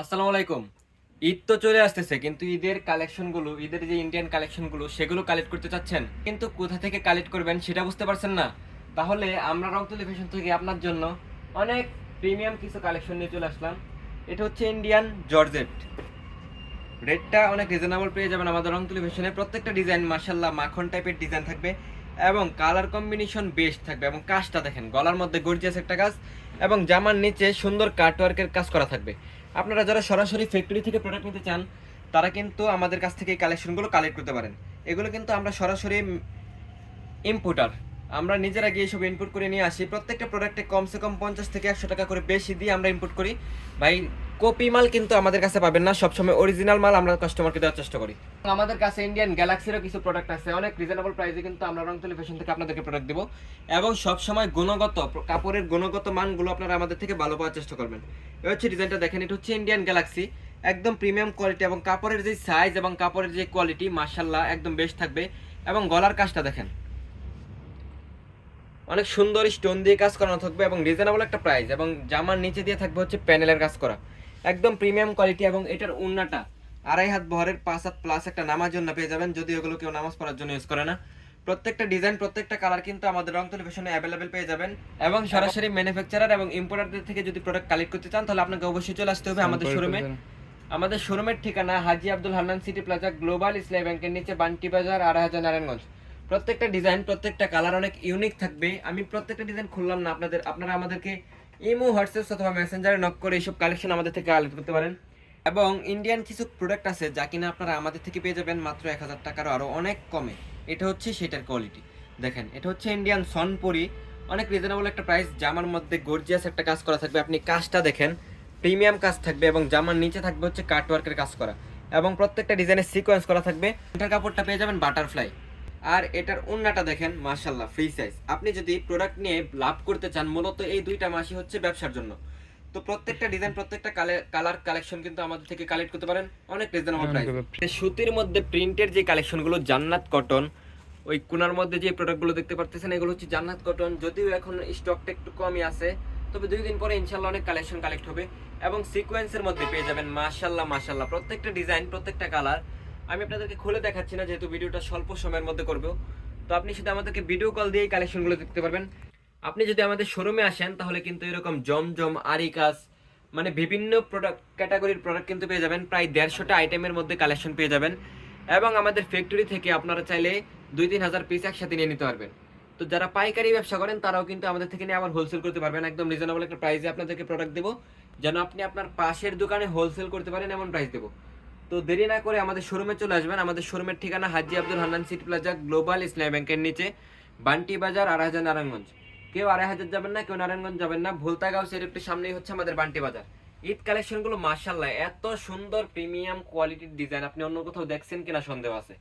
আসসালামু আলাইকুম। ঈদ তো চলে আসতেছে, কিন্তু ঈদের কালেকশনগুলো, ঈদের যে ইন্ডিয়ান কালেকশনগুলো, সেগুলো কালেক্ট করতে চাচ্ছেন। কিন্তু কোথা থেকে কালেক্ট করবেন সেটা বুঝতে পারছেন না। তাহলে আমরা রংতুলি ফ্যাশন থেকে আপনার জন্য অনেক প্রিমিয়াম কিছু কালেকশন নিয়ে চলে আসলাম। এটা হচ্ছে ইন্ডিয়ান জর্জেট রেটটা অনেক রিজনেবল পেয়ে যাবেন আমাদের রংতুলি ফ্যাশনে প্রত্যেকটা ডিজাইন মার্শাল্লাহ মাখন টাইপের ডিজাইন থাকবে এবং কালার কম্বিনেশন বেস্ট থাকবে এবং কাজটা দেখেন, গলার মধ্যে গর্জিয়াস একটা কাজ এবং জামার নিচে সুন্দর কাটওয়ার্কের কাজ করা থাকবে। আপনারা যারা সরাসরি ফ্যাক্টরি থেকে প্রোডাক্ট নিতে চান, তারা কিন্তু আমাদের কাছ থেকে এই কালেকশনগুলো কালেক্ট করতে পারেন। এগুলো কিন্তু আমরা সরাসরি ইম্পোর্টার আমরা নিজেরা গিয়ে সব ইনপুট করে নিয়ে আসি। প্রত্যেকটা প্রোডাক্টে কমসে কম পঞ্চাশ থেকে একশো টাকা করে বেশি দিয়ে আমরা ইনপুট করি। ভাই কপি মাল কিন্তু আমাদের কাছে পাবেন না। সবসময় অরিজিনাল মাল আমরা কাস্টমারকে দেওয়ার চেষ্টা করি। আমাদের কাছে ইন্ডিয়ান গ্যালাক্সিরও কিছু প্রোডাক্ট আছে। অনেক রিজনেবল প্রাইসে কিন্তু আমরা রংতলি ফ্যাশন থেকে আপনাদেরকে প্রোডাক্ট দেবো। এবং সবসময় গুণগত, কাপড়ের গুণগত মানগুলো আপনারা আমাদের থেকে ভালো পাওয়ার চেষ্টা করবেন। এ হচ্ছে ডিজাইনটা দেখেন, এটা হচ্ছে ইন্ডিয়ান গ্যালাক্সি একদম প্রিমিয়াম কোয়ালিটি এবং কাপড়ের যে সাইজ এবং কাপড়ের যে কোয়ালিটি মার্শাল্লাহ একদম বেস্ট থাকবে। এবং গলার কাজটা দেখেন। অনেক সুন্দর স্টোন দিয়ে কাজ করানো থাকবে এবং রিজনেবল একটা প্রাইস এবং জামার নিচে দিয়ে থাকবে হচ্ছে প্যানেলের কাজ করা। একদম প্রিমিয়াম কোয়ালিটি এবং এটার উন্নাটা আড়াই হাত বহরের পাঁচ হাত প্লাস একটা নামার জন্য পেয়ে যাবেন। যদি ওগুলো কেউ নামাজ পড়ার জন্য ইউজ করে না। প্রত্যেকটা ডিজাইন প্রত্যেকটা কালার কিন্তু আমাদের রংতুলি ফ্যাশনে অ্যাভেলেবেল পেয়ে যাবেন এবং সরাসরি ম্যানুফ্যাকচারার এবং ইম্পোর্টারদের থেকে যদি প্রোডাক্ট কালেক্ট করতে চান তাহলে আপনাকে অবশ্যই চলে আসতে হবে আমাদের শোরুমে আমাদের শোরুমের ঠিকানা Haji Abdul Hannan city plaza global Islami ব্যাংকের নিচে বান্টি বাজার আড়াই হাজার নারায়ণগঞ্জ। প্রত্যেকটা ডিজাইন প্রত্যেকটা কালার অনেক ইউনিক থাকবে। আমি প্রত্যেকটা ডিজাইন খুললাম না আপনাদের আপনারা আমাদেরকে ইমো হোয়াটসঅ্যাপ অথবা মেসেঞ্জারে নক করে এইসব কালেকশন আমাদের থেকে কালেক্ট করতে পারেন। এবং ইন্ডিয়ান কিছু প্রোডাক্ট আছে যা কিনা আপনারা আমাদের থেকে পেয়ে যাবেন মাত্র এক হাজার টাকারও আরও অনেক কমে। এটা হচ্ছে সেটার কোয়ালিটি দেখেন, এটা হচ্ছে ইন্ডিয়ান সনপুরি অনেক রিজনেবল একটা প্রাইস জামার মধ্যে গর্জিয়াস একটা কাজ করা থাকবে। আপনি কাজটা দেখেন প্রিমিয়াম কাজ থাকবে এবং জামার নিচে থাকবে হচ্ছে কাটওয়ার্কের কাজ করা। এবং প্রত্যেকটা ডিজাইনের সিকোয়েন্স করা থাকবে। এটার কাপড়টা পেয়ে যাবেন বাটারফ্লাই আর এটার উন্নাটা দেখেন মার্শাল্লাহ ফ্রি সাইজ আপনি যদি প্রোডাক্ট নিয়ে লাভ করতে চান মূলত এই দুইটা মাসই হচ্ছে ব্যবসার জন্য। তো প্রত্যেকটা ডিজাইন প্রত্যেকটা কালার কালেকশন কিন্তু আমাদের থেকে কালেক্ট করতে পারেন অনেক রিজনেবল প্রাইস সুতির মধ্যে প্রিন্টের যে কালেকশনগুলো জান্নাত কটন ওই কোনার মধ্যে যে প্রোডাক্টগুলো দেখতে পারতেছেন এগুলো হচ্ছে জান্নাত কটন যদিও এখন স্টকটা একটু কমই আছে তবে দুই দিন পরে ইনশাল্লাহ অনেক কালেকশন কালেক্ট হবে। এবং সিকোয়েন্সের মধ্যে পেয়ে যাবেন মাশাল্লাহ মাশাল্লাহ প্রত্যেকটা ডিজাইন প্রত্যেকটা কালার আমি আপনাদেরকে খুলে দেখাচ্ছি না, যেহেতু ভিডিওটা স্বল্প সময়ের মধ্যে করব। তো আপনি শুধু আমাদেরকে ভিডিও কল দিয়েই কালেকশনগুলো দেখতে পারবেন। আপনি যদি আমাদের শোরুমে আসেন, তাহলে কিন্তু এরকম জমজম আরিকাস মানে বিভিন্ন প্রোডাক্ট ক্যাটাগরির প্রোডাক্ট কিন্তু পেয়ে যাবেন। প্রায় দেড়শোটা আইটেমের মধ্যে কালেকশন পেয়ে যাবেন। এবং আমাদের ফ্যাক্টরি থেকে আপনারা চাইলে দুই তিন হাজার পিস একসাথে নিয়ে নিতে পারবেন। তো যারা পাইকারি ব্যবসা করেন, তারাও কিন্তু আমাদের থেকে নিয়ে আবার হোলসেল করতে পারবেন। একদম রিজনেবল একটা প্রাইসে আপনাদেরকে প্রোডাক্ট দেবো। যেন আপনি আপনার পাশের দোকানে হোলসেল করতে পারেন, এমন প্রাইস দেবো। তো দেরি না করে আমাদের শোরুমে চলে আসবেন। আমাদের শোরুমের ঠিকানা Haji Abdul Hannan city plaza global Islami ব্যাংকের নিচে, বান্টি বাজার আড়াই হাজার নারায়ণগঞ্জ। কেউ আড়াই হাজার যাবেন না, কেউ নারায়ণগঞ্জ যাবেন না। ভোলতাগাঁও সের একটু সামনেই হচ্ছে আমাদের বান্টি বাজার। ঈদ কালেকশনগুলো মার্শাল্লাহ এত সুন্দর প্রিমিয়াম কোয়ালিটির ডিজাইন আপনি অন্য কোথাও দেখছেন কিনা সন্দেহ আছে।